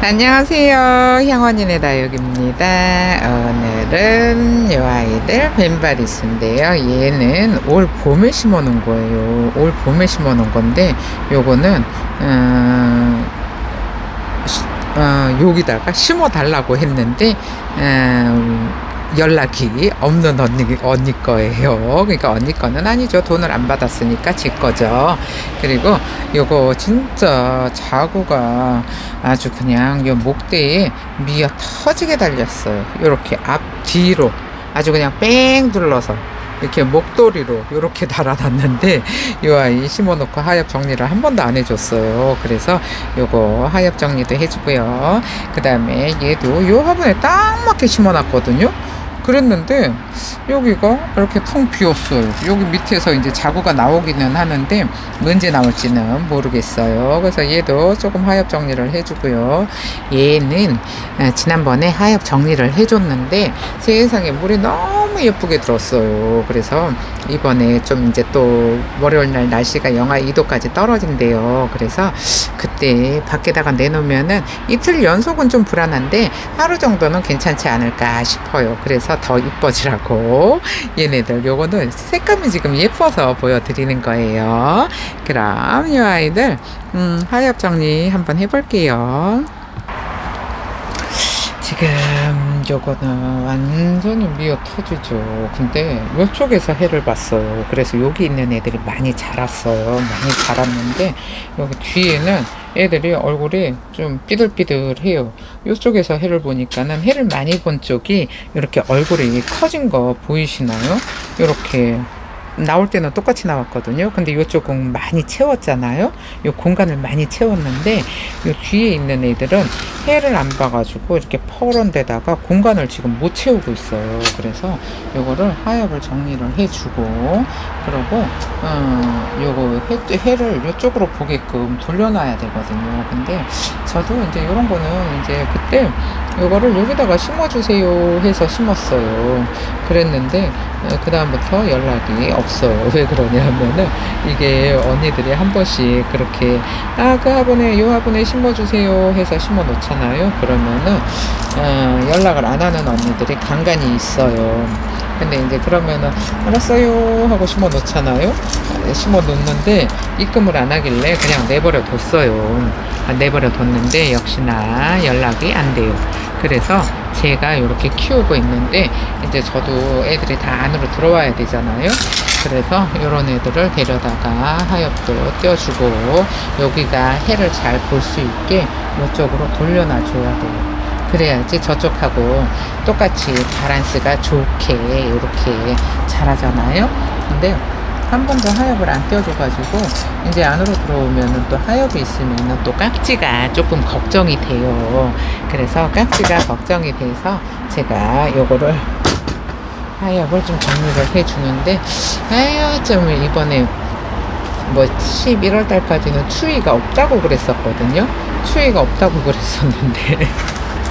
안녕하세요. 향원인의 다육입니다. 오늘은 이 아이들 벤바리스인데요. 얘는 올 봄에 심어 놓은 거예요. 올 봄에 심어 놓은 건데, 요거는, 음, 시- 어, 여기다가 심어 달라고 했는데, 음, 연락이 없는 언니, 언니 거예요. 그러니까 언니 거는 아니죠. 돈을 안 받았으니까 제 거죠. 그리고 요거 진짜 자구가 아주 그냥 요 목대에 미어 터지게 달렸어요. 요렇게 앞, 뒤로 아주 그냥 뺑 둘러서 이렇게 목도리로 이렇게 달아놨는데 이 아이 심어놓고 하엽 정리를 한 번도 안 해줬어요. 그래서 요거 하엽 정리도 해주고요. 그 다음에 얘도 요 화분에 딱 맞게 심어놨거든요. 그랬는데 여기가 이렇게 텅 비었어요. 여기 밑에서 이제 자구가 나오기는 하는데 언제 나올지는 모르겠어요. 그래서 얘도 조금 하엽 정리를 해주고요. 얘는 아, 지난번에 하엽 정리를 해줬는데 세상에 물이 너무 예쁘게 들었어요. 그래서 이번에 좀 이제 또 월요일 날 날씨가 영하 2도까지 떨어진대요. 그래서 그때 밖에다가 내놓으면은 이틀 연속은 좀 불안한데 하루 정도는 괜찮지 않을까 싶어요. 그래서 더 이뻐지라고 얘네들 요거는 색감이 지금 예뻐서 보여드리는 거예요. 그럼 이 아이들 음, 하엽 정리 한번 해볼게요. 지금 요거는 완전히 미어 터지죠. 근데 이쪽에서 해를 봤어요. 그래서 여기 있는 애들이 많이 자랐어요. 많이 자랐는데 여기 뒤에는 애들이 얼굴이 좀 삐들삐들해요. 이쪽에서 해를 보니까는 해를 많이 본 쪽이 이렇게 얼굴이 커진 거 보이시나요? 이렇게 나올 때는 똑같이 나왔거든요. 근데 이쪽은 많이 채웠잖아요. 이 공간을 많이 채웠는데 이 뒤에 있는 애들은 해를 안 봐가지고 이렇게 퍼런 데다가 공간을 지금 못 채우고 있어요. 그래서 요거를 하엽을 정리를 해주고 그러고 어 요거 해, 해를 이쪽으로 보게끔 돌려놔야 되거든요. 근데 저도 이제 이런 거는 이제 그때 요거를 여기다가 심어주세요 해서 심었어요. 그랬는데 그 다음부터 연락이 없 어요. 왜 그러냐면은 이게 언니들이 한 번씩 그렇게 아 그 화분에 요 화분에 심어주세요 해서 심어 놓잖아요. 그러면은 어, 연락을 안 하는 언니들이 간간히 있어요. 근데 이제 그러면은 알았어요 하고 심어 놓잖아요. 심어 놓는데 입금을 안 하길래 그냥 내버려 뒀어요. 아, 내버려 뒀는데 역시나 연락이 안 돼요. 그래서 제가 이렇게 키우고 있는데 이제 저도 애들이 다 안으로 들어와야 되잖아요. 그래서 이런 애들을 데려다가 하엽도 띄워주고 여기가 해를 잘 볼 수 있게 이쪽으로 돌려놔 줘야 돼요. 그래야지 저쪽하고 똑같이 바란스가 좋게 이렇게 자라잖아요. 근데 한 번도 하엽을 안 띄워줘가지고 이제 안으로 들어오면은 또 하엽이 있으면은 또 깍지가 조금 걱정이 돼요. 그래서 깍지가 걱정이 돼서 제가 요거를 하엽을 좀 정리를 해주는데 좀 이번에 뭐 11월 달까지는 추위가 없다고 그랬었거든요. 추위가 없다고 그랬었는데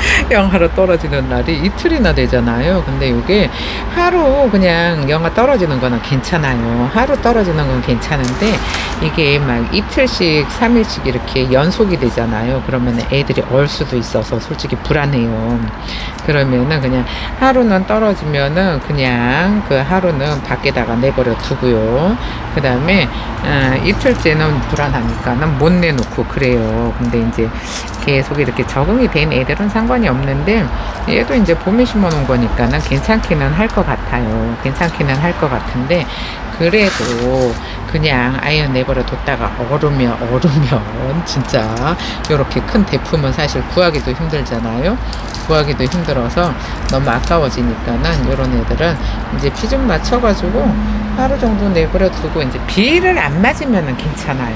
영하로 떨어지는 날이 이틀이나 되잖아요. 근데 이게 하루 그냥 영하 떨어지는 거는 괜찮아요. 하루 떨어지는 건 괜찮은데 이게 막 이틀씩, 삼일씩 이렇게 연속이 되잖아요. 그러면 애들이 얼 수도 있어서 솔직히 불안해요. 그러면은 그냥 하루는 떨어지면은 그냥 그 하루는 밖에다가 내버려 두고요. 그 다음에 어, 이틀째는 불안하니까는 못 내놓고 그래요. 근데 이제 계속 이렇게 적응이 된 애들은 상관 이 없는데 얘도 이제 봄에 심어 놓은 거니까는 괜찮기는 할 것 같아요. 괜찮기는 할 것 같은데 그래도 그냥 아예 내버려 뒀다가 얼으면 얼으면 진짜 이렇게 큰 대품은 사실 구하기도 힘들잖아요. 구하기도 힘들어서 너무 아까워지니까는 이런 애들은 이제 피좀 맞춰가지고 하루 정도 내버려 두고 이제 비를 안 맞으면은 괜찮아요.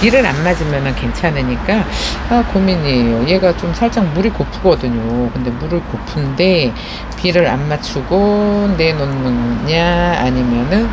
비를 안 맞으면은 괜찮으니까 아 고민이에요. 얘가 좀 살짝 물이 고프거든요. 근데 물을 고픈데 비를 안 맞추고 내놓느냐 아니면은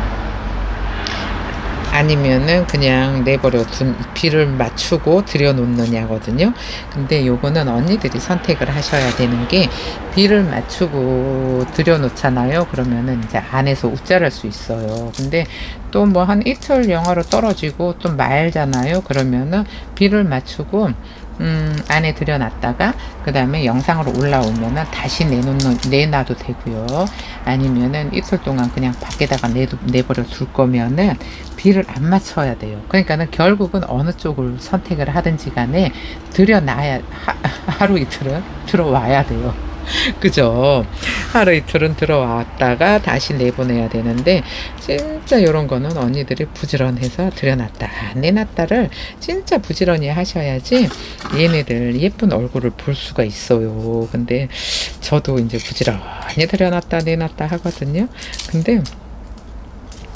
아니면은 그냥 내버려 둔 비를 맞추고 들여놓느냐거든요. 근데 요거는 언니들이 선택을 하셔야 되는 게 비를 맞추고 들여놓잖아요. 그러면은 이제 안에서 웃자랄 수 있어요. 근데 또 뭐한 이틀 영하로 떨어지고 또 말잖아요. 그러면은 비를 맞추고 음, 안에 들여놨다가 그 다음에 영상으로 올라오면은 다시 내놓는 내놔도 되고요. 아니면은 이틀 동안 그냥 밖에다가 내 내버려 둘 거면은 비를 안 맞춰야 돼요. 그러니까는 결국은 어느 쪽을 선택을 하든지 간에 들여놔야 하, 하루 이틀은 들어와야 돼요. 그죠? 하루 이틀은 들어왔다가 다시 내보내야 되는데 진짜 이런 거는 언니들이 부지런해서 들여놨다 내놨다를 진짜 부지런히 하셔야지 얘네들 예쁜 얼굴을 볼 수가 있어요. 근데 저도 이제 부지런히 들여놨다 내놨다 하거든요. 근데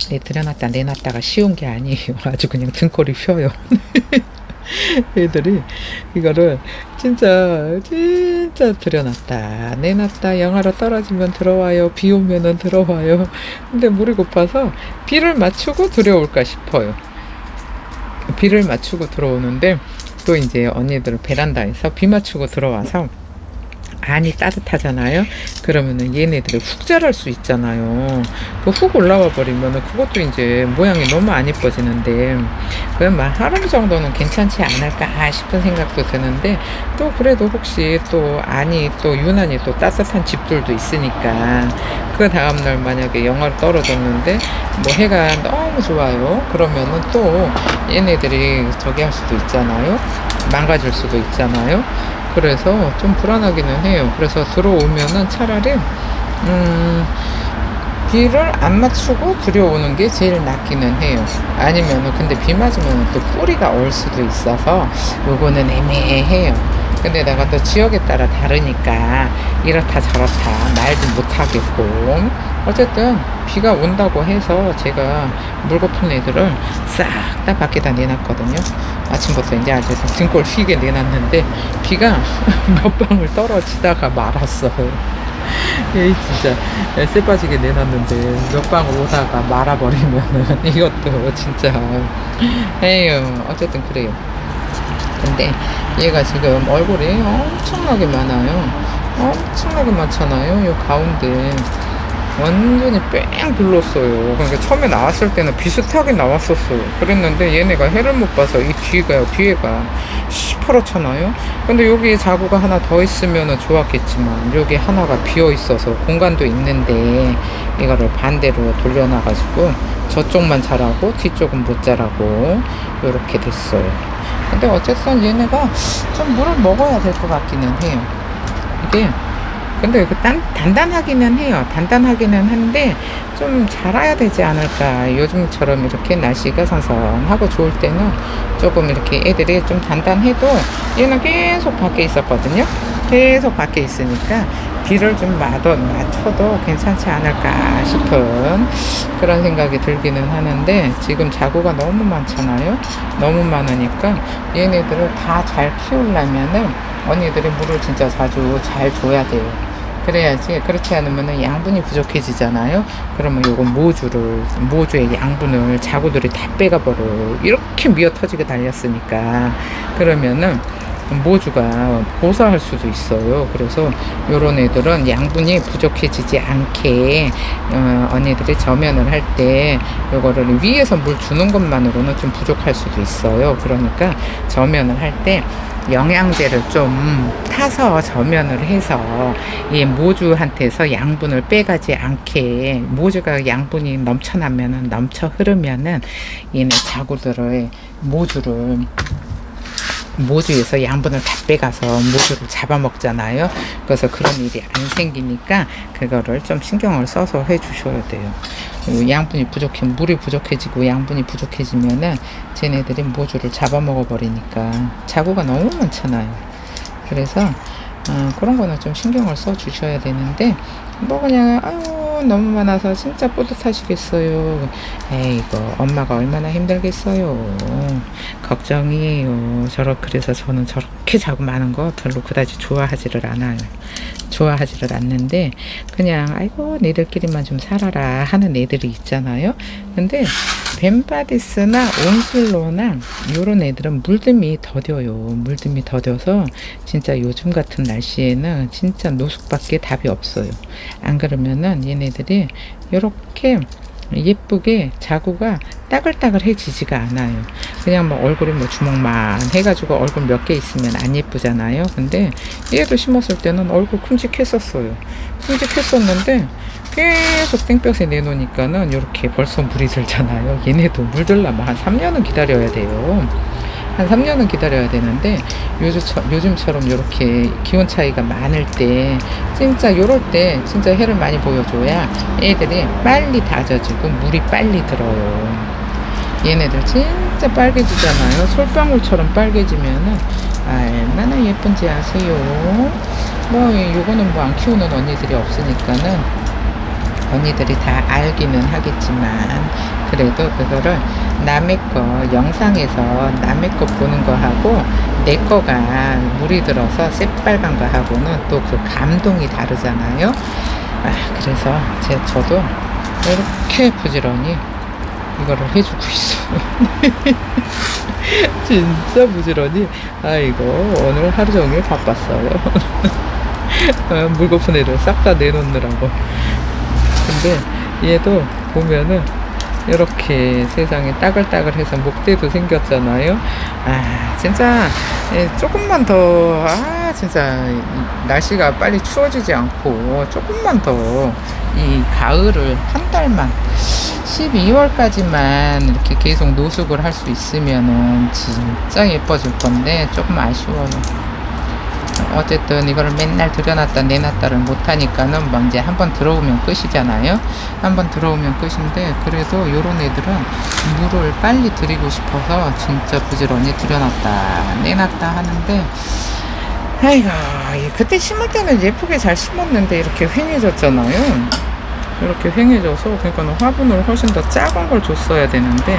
네, 들여놨다 내놨다가 쉬운 게 아니에요. 아주 그냥 등골이 휘어요. 애들이 이거를 진짜 진짜 들여놨다. 내놨다. 영하로 떨어지면 들어와요. 비 오면은 들어와요. 근데 물이 고파서 비를 맞추고 들여올까 싶어요. 비를 맞추고 들어오는데 또 이제 언니들 베란다에서 비 맞추고 들어와서 안이 따뜻하잖아요. 그러면은 얘네들이 훅 자랄 수 있잖아요. 그 훅 올라와 버리면은 그것도 이제 모양이 너무 안 예뻐지는데 막 하루 정도는 괜찮지 않을까 싶은 생각도 드는데 또 그래도 혹시 또 안이 또 유난히 또 따뜻한 집들도 있으니까 그 다음날 만약에 영하로 떨어졌는데 뭐 해가 너무 좋아요. 그러면은 또 얘네들이 저기 할 수도 있잖아요. 망가질 수도 있잖아요. 그래서 좀 불안하기는 해요. 그래서 들어오면은 차라리 음, 비를 안 맞추고 들여오는 게 제일 낫기는 해요. 아니면은 근데 비 맞으면 또 뿌리가 얼 수도 있어서 요거는 애매해요. 근데 내가 또 지역에 따라 다르니까 이렇다 저렇다 말도 못하겠고 어쨌든 비가 온다고 해서 제가 물거품 애들을 싹 다 밖에다 내놨거든요 아침부터 이제 아주 등골 휘게 내놨는데 비가 몇 방울 떨어지다가 말았어요 에이 진짜 쎄 빠지게 내놨는데 몇 방울 오다가 말아버리면은 이것도 진짜 에휴 어쨌든 그래요 근데 얘가 지금 얼굴이 엄청나게 많아요. 엄청나게 많잖아요. 요 가운데 완전히 뺑 둘렀어요. 그러니까 처음에 나왔을 때는 비슷하게 나왔었어요. 그랬는데 얘네가 해를 못 봐서 이 뒤가 뒤에가 시퍼렇잖아요. 근데 여기 자구가 하나 더 있으면 좋았겠지만 여기 하나가 비어 있어서 공간도 있는데 이거를 반대로 돌려놔가지고 저쪽만 자라고 뒤쪽은 못 자라고 이렇게 됐어요. 근데 어쨌든 얘네가 좀 물을 먹어야 될 것 같기는 해요. 이게 근데 그 단, 단단하기는 해요. 단단하기는 한데 좀 자라야 되지 않을까. 요즘처럼 이렇게 날씨가 선선하고 좋을 때는 조금 이렇게 애들이 좀 단단해도 얘는 계속 밖에 있었거든요. 계속 밖에 있으니까 비를 좀 맞아, 맞춰도 괜찮지 않을까 싶은 그런 생각이 들기는 하는데 지금 자구가 너무 많잖아요. 너무 많으니까 얘네들을 다 잘 키우려면은 언니들이 물을 진짜 자주 잘 줘야 돼요. 그래야지 그렇지 않으면 양분이 부족해지잖아요. 그러면 요거 모주를 모주의 양분을 자구들이 다 빼가버려. 이렇게 미어 터지게 달렸으니까 그러면은 모주가 고사할 수도 있어요. 그래서 요런 애들은 양분이 부족해지지 않게 어, 언니들이 저면을 할 때 요거를 위에서 물 주는 것만으로는 좀 부족할 수도 있어요. 그러니까 저면을 할때 영양제를 좀 타서 저면을 해서 이 모주한테서 양분을 빼가지 않게 모주가 양분이 넘쳐나면은 넘쳐 흐르면은 얘네 자구들의 모주를 모주에서 양분을 다 빼가서 모주를 잡아먹잖아요. 그래서 그런 일이 안 생기니까 그거를 좀 신경을 써서 해 주셔야 돼요. 양분이 부족해, 물이 부족해지고 양분이 부족해지면은 쟤네들이 모주를 잡아먹어 버리니까 자구가 너무 많잖아요. 그래서 어, 그런 거는 좀 신경을 써 주셔야 되는데 뭐 그냥 아유 너무 많아서 진짜 뿌듯하시겠어요. 에이고 엄마가 얼마나 힘들겠어요. 걱정이에요. 저렇 그래서 저는 저렇게 자고 많은 거 별로 그다지 좋아하지를 않아요. 좋아하지를 않는데 그냥 아이고 니들끼리만 좀 살아라 하는 애들이 있잖아요. 근데 벤바디스나 온슬로나 요런 애들은 물듬이 더뎌요. 물듬이 더뎌서 진짜 요즘 같은 날씨에는 진짜 노숙밖에 답이 없어요. 안 그러면은 얘네들이 요렇게 예쁘게 자구가 따글따글해지지가 않아요. 그냥 뭐 얼굴이 뭐 주먹만 해가지고 얼굴 몇 개 있으면 안 예쁘잖아요. 근데 얘도 심었을 때는 얼굴 큼직했었어요. 큼직했었는데 계속 땡볕에 내놓으니까는 이렇게 벌써 물이 들잖아요. 얘네도 물들려면 한 3년은 기다려야 돼요. 한 3년은 기다려야 되는데 요즘처, 요즘처럼 이렇게 기온 차이가 많을 때 진짜 요럴 때 진짜 해를 많이 보여줘야 애들이 빨리 다져지고 물이 빨리 들어요. 얘네들 진짜 빨개지잖아요. 솔방울처럼 빨개지면은 얼마나 예쁜지 아세요? 뭐 요거는 뭐 안 키우는 언니들이 없으니까는 언니들이 다 알기는 하겠지만 그래도 그거를 남의 거 영상에서 남의 거 보는 거 하고 내 거가 물이 들어서 새빨간 거 하고는 또 그 감동이 다르잖아요. 아 그래서 제 저도 이렇게 부지런히 이거를 해주고 있어요. 진짜 부지런히 아이고 오늘 하루 종일 바빴어요. 어, 물거품 애를 싹다 내놓느라고. 근데 얘도 보면은 이렇게 세상에 따글따글해서 목대도 생겼잖아요. 아 진짜 예, 조금만 더 아 진짜 이 날씨가 빨리 추워지지 않고 조금만 더 이 가을을 한 달만 12월까지만 이렇게 계속 노숙을 할 수 있으면은 진짜 예뻐질 건데 조금 아쉬워요. 어쨌든 이거를 맨날 들여놨다 내놨다를 못하니까는 뭐 이제 한번 들어오면 끝이잖아요. 한번 들어오면 끝인데 그래도 요런 애들은 물을 빨리 들이고 싶어서 진짜 부지런히 들여놨다 내놨다 하는데 아이고 그때 심을 때는 예쁘게 잘 심었는데 이렇게 휑해졌잖아요. 이렇게 휑해져서 그러니까 화분을 훨씬 더 작은 걸 줬어야 되는데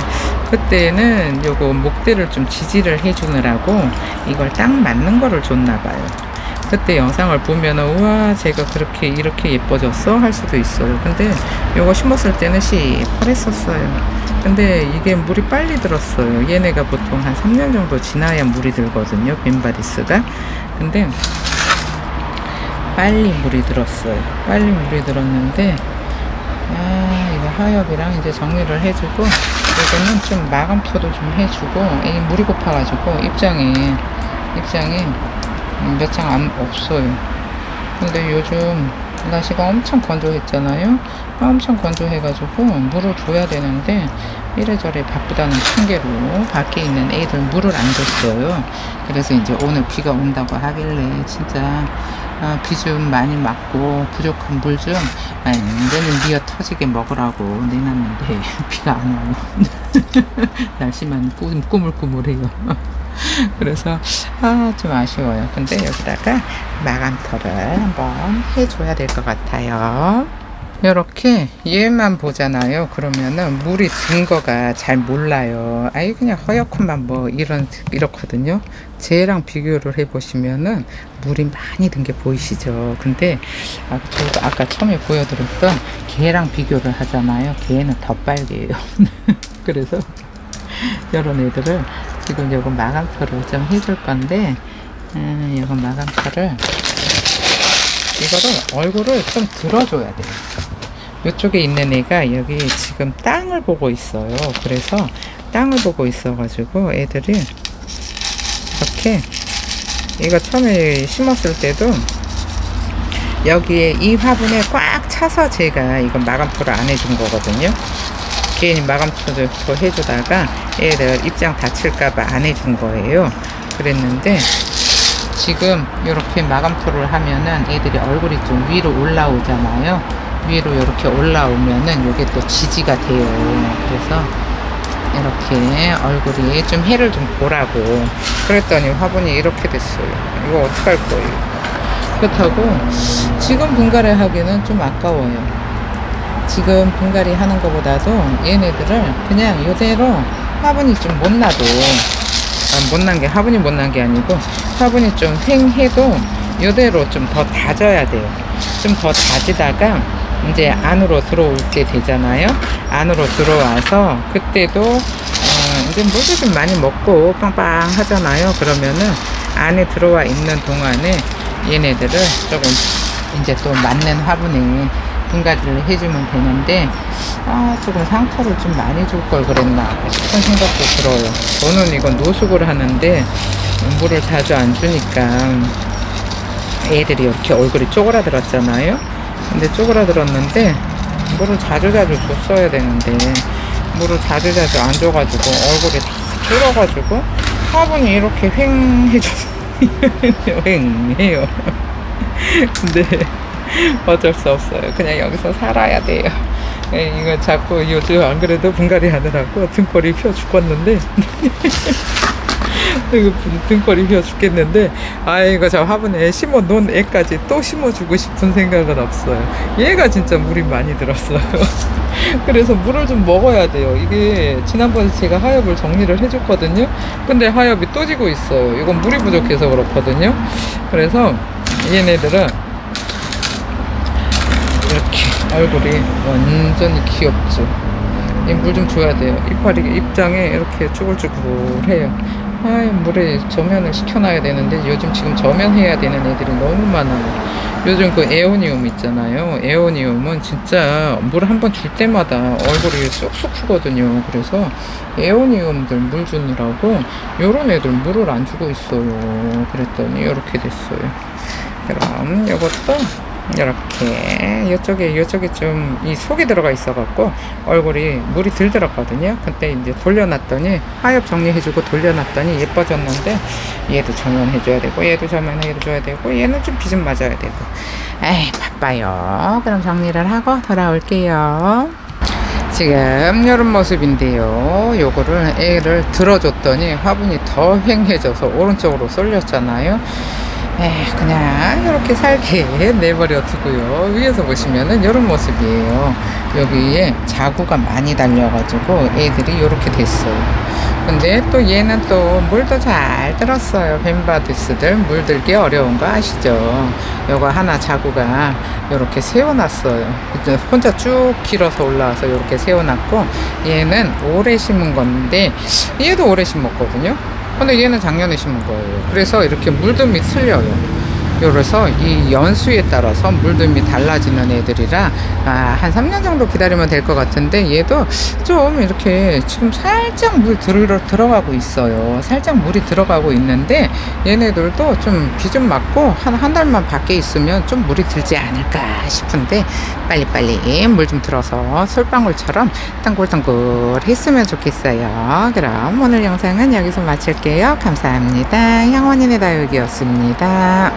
그때는 요거 목대를 좀 지지를 해주느라고 이걸 딱 맞는 거를 줬나 봐요. 그때 영상을 보면은 우와 제가 그렇게 이렇게 예뻐졌어 할 수도 있어요. 근데 요거 심었을 때는 시퍼랬었어요. 근데 이게 물이 빨리 들었어요. 얘네가 보통 한 3년 정도 지나야 물이 들거든요. 벤바디스가. 근데 빨리 물이 들었어요. 빨리 물이 들었는데 아 이거 하엽이랑 이제 정리를 해주고 이거는 좀 마감토도 좀 해주고 이 물이 고파가지고 입장에 입장에 몇장 안 없어요. 근데 요즘 날씨가 엄청 건조했잖아요. 엄청 건조해가지고 물을 줘야 되는데 이래저래 바쁘다는 핑계로 밖에 있는 애들 물을 안 줬어요. 그래서 이제 오늘 비가 온다고 하길래 진짜 아, 비 좀 많이 맞고 부족한 물좀 완전히 미어 터지게 먹으라고 내놨는데 비가 안 와요. 날씨만 꾸, 꾸물꾸물해요. 그래서 아 좀 아쉬워요. 근데 여기다가 마감터를 한번 해줘야 될 것 같아요. 이렇게 얘만 보잖아요. 그러면은 물이 든 거가 잘 몰라요. 아이 그냥 허옇고만 뭐 이런 이렇거든요. 쟤랑 비교를 해 보시면은 물이 많이 든 게 보이시죠. 근데 아, 저도 아까 처음에 보여드렸던 걔랑 비교를 하잖아요. 걔는 더 빨개요. 그래서 이런 애들을 지금 요거 마감표를 좀 해줄 건데 음, 요거 마감표를 이거를 얼굴을 좀 들어줘야 돼요. 이쪽에 있는 애가 여기 지금 땅을 보고 있어요. 그래서 땅을 보고 있어가지고 애들이 이렇게 이거 처음에 심었을 때도 여기에 이 화분에 꽉 차서 제가 이건 마감토를 안 해준 거거든요. 괜히 마감토를 해주다가 애들 입장 다칠까봐 안 해준 거예요. 그랬는데 지금 이렇게 마감토를 하면은 애들이 얼굴이 좀 위로 올라오잖아요. 위로 이렇게 올라오면은 이게 또 지지가 돼요. 그래서 이렇게 얼굴이 좀 해를 좀 보라고 그랬더니 화분이 이렇게 됐어요. 이거 어떡할 거예요? 그렇다고 지금 분갈이 하기는 좀 아까워요. 지금 분갈이 하는 것보다도 얘네들을 그냥 이대로 화분이 좀 못 나도 아, 못난 게 화분이 못난 게 아니고 화분이 좀 횡해도 이대로 좀 더 다져야 돼요. 좀 더 다지다가 이제 안으로 들어올 때 되잖아요. 안으로 들어와서 그때도 어, 이제 물도 좀 많이 먹고 빵빵 하잖아요. 그러면은 안에 들어와 있는 동안에 얘네들을 조금 이제 또 맞는 화분에 분갈이를 해주면 되는데 아 조금 상처를 좀 많이 줄 걸 그랬나 싶은 생각도 들어요. 저는 이건 노숙을 하는데 물을 자주 안 주니까 애들이 이렇게 얼굴이 쪼그라들었잖아요. 근데 쪼그라들었는데 물을 자주자주 줬어야 되는데 물을 자주자주 안 줘가지고 얼굴이 다 줄어가지고 화분이 이렇게 휑해져서 휑해요. 근데 어쩔 수 없어요. 그냥 여기서 살아야 돼요. 예, 이거 자꾸 요즘 안 그래도 분갈이 하느라고 등골이 펴 죽겠는데 이거 휘어 죽겠는데 아 이거 저 화분에 심어 놓은 애까지 또 심어주고 싶은 생각은 없어요. 얘가 진짜 물이 많이 들었어요. 그래서 물을 좀 먹어야 돼요. 이게 지난번에 제가 하엽을 정리를 해줬거든요. 근데 하엽이 또 지고 있어요. 이건 물이 부족해서 그렇거든요. 그래서 얘네들은 이렇게 얼굴이 완전히 귀엽죠. 이물좀 줘야 돼요. 이파리 입장에 이렇게 쭈글쭈글해요. 아, 물에 저면을 시켜놔야 되는데 요즘 지금 저면해야 되는 애들이 너무 많아요. 요즘 그 에오니움 있잖아요. 에오니움은 진짜 물 한 번 줄 때마다 얼굴이 쑥쑥 크거든요. 그래서 에오니움들 물 주느라고 요런 애들 물을 안 주고 있어요. 그랬더니 이렇게 됐어요. 그럼 이것도 이렇게 이쪽에 이쪽에 좀 이 속이 들어가 있어 갖고 얼굴이 물이 들 들었거든요. 그때 이제 돌려놨더니 하엽 정리해주고 돌려놨더니 예뻐졌는데 얘도 정연해줘야 되고 얘도 정연해줘야 되고 얘는 좀 비 좀 맞아야 되고. 에이 바빠요. 그럼 정리를 하고 돌아올게요. 지금 이런 모습인데요. 요거를 애를 들어줬더니 화분이 더 휑해져서 오른쪽으로 쏠렸잖아요 에이, 그냥 이렇게 살게 내버려 두고요. 위에서 보시면은 이런 모습이에요. 여기에 자구가 많이 달려가지고 애들이 이렇게 됐어요. 근데 또 얘는 또 물도 잘 들었어요. 벤바디스들 물들기 어려운 거 아시죠? 요거 하나 자구가 이렇게 세워놨어요. 혼자 쭉 길어서 올라와서 이렇게 세워놨고 얘는 오래 심은 건데 얘도 오래 심었거든요. 근데 얘는 작년에 심은 거예요. 그래서 이렇게 물듬이 틀려요. 그래서 이 연수에 따라서 물듬이 달라지는 애들이라 아, 한 3년 정도 기다리면 될 것 같은데 얘도 좀 이렇게 지금 살짝 물 들어, 들어가고 있어요. 살짝 물이 들어가고 있는데 얘네들도 좀 비 좀 맞고 한, 한 달만 밖에 있으면 좀 물이 들지 않을까 싶은데 빨리빨리 물 좀 들어서 솔방울처럼 땅굴땅굴 했으면 좋겠어요. 그럼 오늘 영상은 여기서 마칠게요. 감사합니다. 향원인의 다육이었습니다.